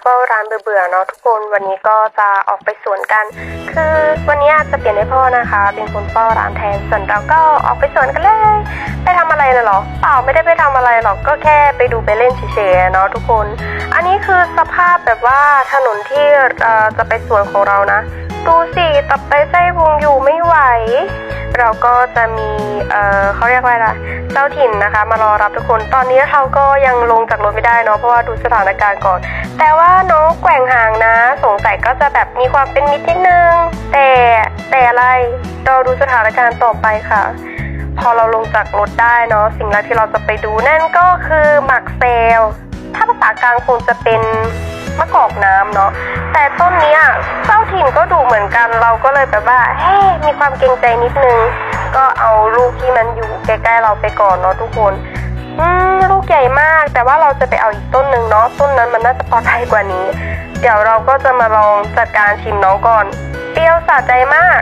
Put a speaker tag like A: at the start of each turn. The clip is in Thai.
A: เฝ้าร้านเบื่อๆเนาะทุกคนวันนี้ก็จะออกไปสวนกัน คือวันนี้อาจจะเปลี่ยนให้พ่อนะคะ เป็นคนเฝ้าร้านแทนส่วนเราก็ออกไปสวนกันเลย ไปทำอะไรน่ะหรอเปล่าไม่ได้ไปทำอะไรหรอกก็แค่ไปดูไปเล่นเฉยๆเนาะทุกคน อันนี้คือสภาพแบบว่าถนนที่จะไปสวนของเรานะ ดูสิตับไตไส้พุงอยู่ไม่ไหว เราก็จะมีเออเขาเรียกว่าอะไรนะเจ้าถิ่นนะคะ มารอรับทุกคน ตอนนี้เราก็ยังลงจากรถไม่ได้เนาะเพราะว่าดูสถานการณ์ก่อน แต่ว่าน้องแกว่งห่างนะ สงสัยก็จะแบบมีความเป็นมิตรนิดนึง แต่แต่อะไรเราดูสถานการณ์ต่อไปค่ะ พอเราลงจากรถได้เนาะสิ่งแรกที่เราจะไปดูนั่นก็คือหมักเซลถ้าภาษากลางคงจะเป็น มะกอกน้ำเนาะแต่ต้นเนี้ยเจ้าถิ่นก็ดูเหมือนกันเราก็เลยแบบว่าเฮ้มีความเกรงใจนิดนึง ก็เอาลูกที่มันอยู่ใกล้ๆเราไปก่อนเนาะทุกคนอืมลูกใหญ่มาก แต่ว่าเราจะไปเอาอีกต้นหนึ่งเนาะต้นนั้นมันน่าจะปลอดภัยกว่านี้ เดี๋ยวเราก็จะมาลองจัดการชิมน้องก่อนเปรี้ยวสะใจมาก